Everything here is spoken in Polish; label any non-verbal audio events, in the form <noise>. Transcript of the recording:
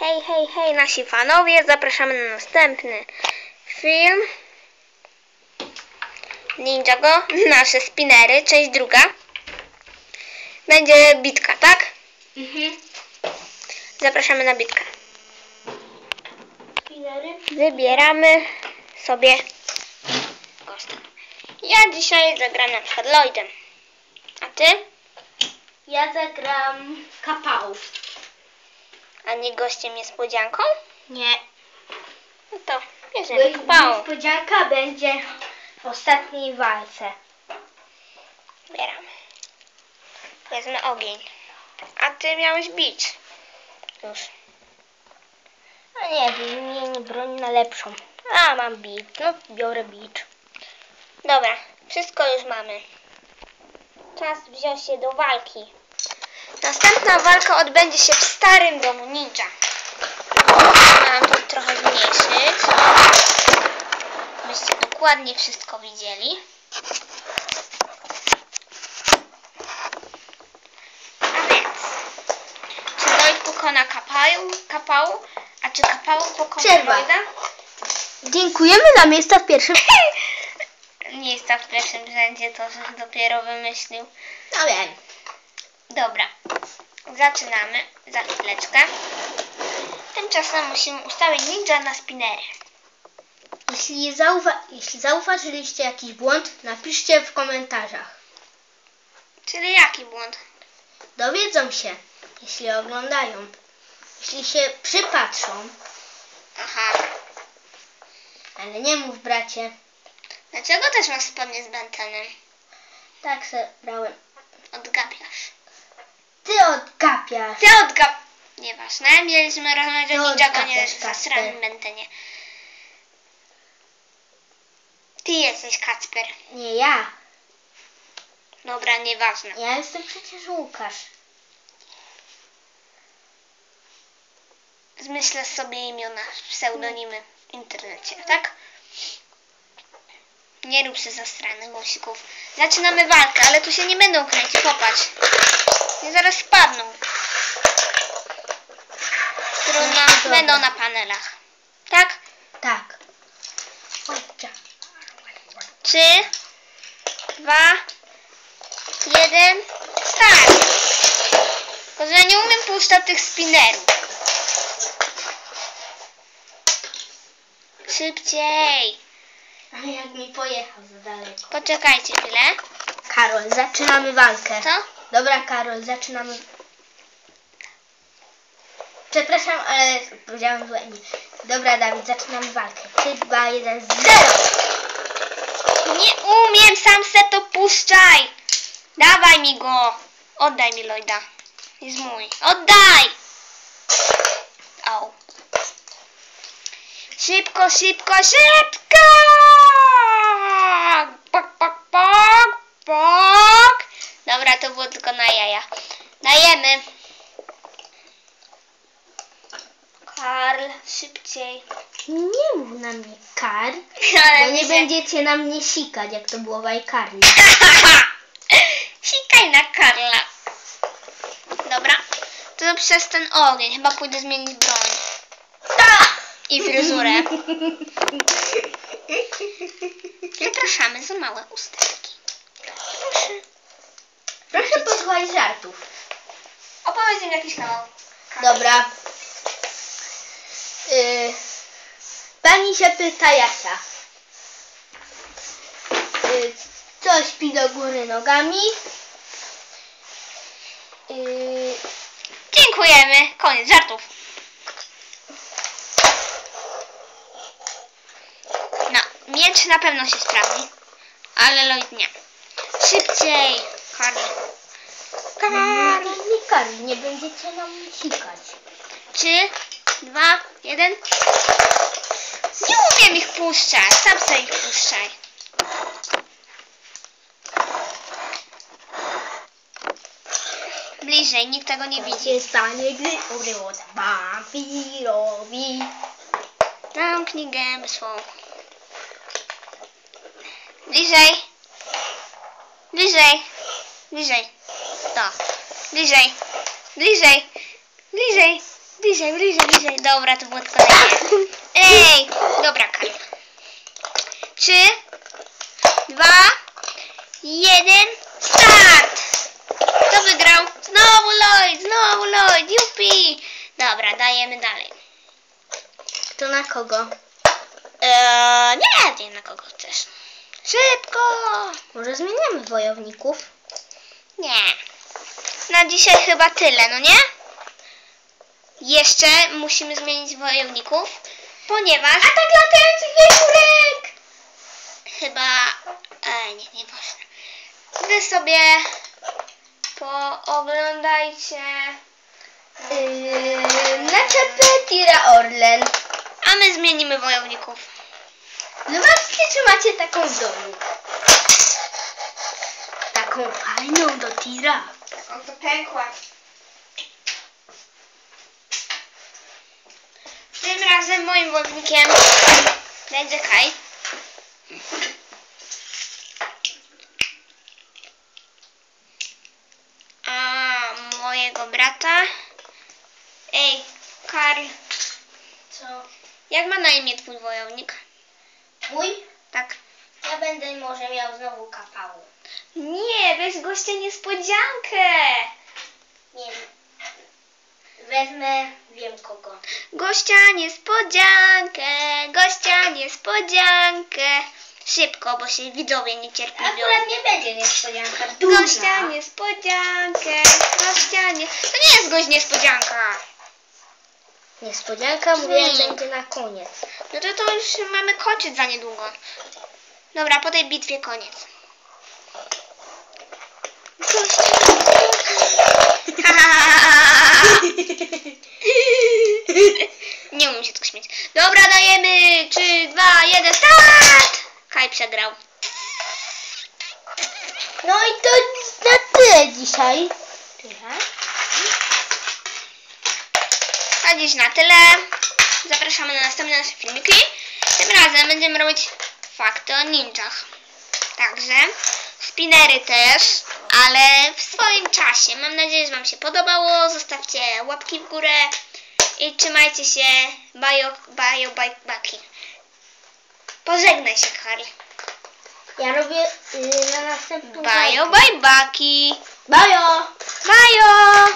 Hej, hej, hej, nasi fanowie, zapraszamy na następny film. Ninjago, <laughs> nasze spinery, część druga. Będzie bitka, tak? Mhm. Zapraszamy na bitkę. Spinery. Wybieramy sobie gościa. Ja dzisiaj zagram na przykład Lloydem. A ty? Ja zagram kapałów. A nie gościem niespodzianką? Nie. No to bierzemy Bo kupałą. Niespodzianka będzie w ostatniej walce. Bieramy. Wezmę ogień. A ty miałeś bić. Już. A nie, wymienię broń na lepszą. A, mam bicz. No, biorę bicz. Dobra, wszystko już mamy. Czas wziąć się do walki. Następna walka odbędzie się w starym domu ninja. Mam tu trochę zmniejszyć. Byście dokładnie wszystko widzieli. A więc, czy Lloyd pokona kapału, kapału a czy kapału pokona Przerwa. Lloyda? Dziękujemy za miejsca w pierwszym. <laughs> Nie jest w pierwszym rzędzie, to dopiero wymyślił. No wiem. Dobra, zaczynamy za chwileczkę. Tymczasem musimy ustawić ninja na spinnery. Jeśli, zauwa- jeśli zauważyliście jakiś błąd, napiszcie w komentarzach. Czyli jaki błąd? Dowiedzą się, jeśli oglądają. Jeśli się przypatrzą, Aha, ale nie mów bracie. dlaczego też masz spodnie z bentenem? Tak se brałem. Odgapiasz. Ty odgapiasz. Ty odgap... Nieważne, mieliśmy rozmawiać o ninjago, nie zasranym bentenie. Ty jesteś Kacper. Nie ja. Dobra, nieważne. Ja jestem przecież Łukasz. Zmyślę sobie imiona, pseudonimy w internecie, tak? Nie rób się zastranych głosików. Zaczynamy walkę, ale tu się nie będą kręcić, popatrz. Nie zaraz spadną. Trudno, będą na panelach. Tak? Tak. Trzy, dwa, jeden, start! Tylko, że nie umiem puszczać tych spinnerów. Szybciej! Ale jak mi pojechał za daleko. Poczekajcie chwilę. Karol, zaczynamy walkę. Co? Dobra, Karol, zaczynamy. Przepraszam, ale powiedziałem imię. Dobra, Dawid, zaczynamy walkę. 3, 2, 1, 0! Nie umiem, sam se to puszczaj! Dawaj mi go! Oddaj mi Lloyda. Jest mój. Oddaj! Au. Szybko, szybko, szybko! Pok, pok. Dobra, to było tylko na jaja. Dajemy. Karl, szybciej. Nie mów na mnie kar, <laughs> Ale bo nie się- będziecie na mnie sikać, jak to było w iCarly. <laughs> Sikaj na Karla. Dobra. To przez ten ogień. Chyba pójdę zmienić broń. I fryzurę. <laughs> Zapraszamy za małe usteczki. Proszę. Proszę posłuchać żartów. Opowiedz im jakiś kawał. Dobra. Y, pani się pyta Jasia. Y, co śpi do góry nogami? Y, Dziękujemy. Koniec żartów. No, miecz na pewno się sprawdzi. Ale Lloyd nie. Szybciej. Karl. Karl. nie kar, nie będziecie na mnie sikać. Trzy, dwa, jeden. Nie umiem ich puszczać. Sam sobie ich puszczaj. Bliżej, nikt tego nie widzi. się stanie, gdy umrę wampirowi? Zamknij gębę swą. Bliżej. Bliżej. Bliżej. To. Bliżej. Bliżej. Bliżej. Bliżej, bliżej, bliżej. Dobra, to było tylko. Ej, dobra, Karol. Trzy, dwa, jeden, start! Kto wygrał? Znowu Lloyd, znowu Lloyd, jupi! Dobra, dajemy dalej. To na kogo? Eee, nie wiem na kogo chcesz. Szybko! Może zmieniamy wojowników? Nie. Na dzisiaj chyba tyle, no nie? Jeszcze musimy zmienić wojowników, ponieważ... Atak latających wiewiórek! Chyba... E, nie, nie można. Wy sobie pooglądajcie... Yy, na czapę tira Orlen. A my zmienimy wojowników. Zobaczcie, czy macie taką w domu. Taką fajną do tira. On to pękła. Tym razem moim wojownikiem będzie Kaj. A mojego brata. Ej, Karl, Co? jak ma na imię twój wojownik? Mój? Tak. Ja będę może miał znowu kapału. Nie, weź gościa niespodziankę. Nie wiem. Wezmę, wiem kogo. Gościa niespodziankę, gościa niespodziankę. Szybko, bo się widzowie niecierpliwią. Akurat nie będzie niespodzianka. Duża. Gościa niespodziankę, gościa nie... To nie jest gość niespodzianka. Niespodzianka mówiłem, będzie na koniec. No to to już mamy kończyć za niedługo. Dobra, po tej bitwie koniec. <laughs> Nie umiem się tylko śmieć. Dobra, dajemy. 3, 2, 1, start! Kaj przegrał. No i to na tyle dzisiaj. A dziś na tyle. Zapraszamy na następne nasze filmiki. Tym razem będziemy robić fakty o ninjach. Także spinery też, ale w swoim czasie. Mam nadzieję, że Wam się podobało. Zostawcie łapki w górę i trzymajcie się. Bajo, bajo, baj, baki. Pożegnaj się, Karl. Ja robię y, na następną Bajo, baj, baki. Bajo! Bajo!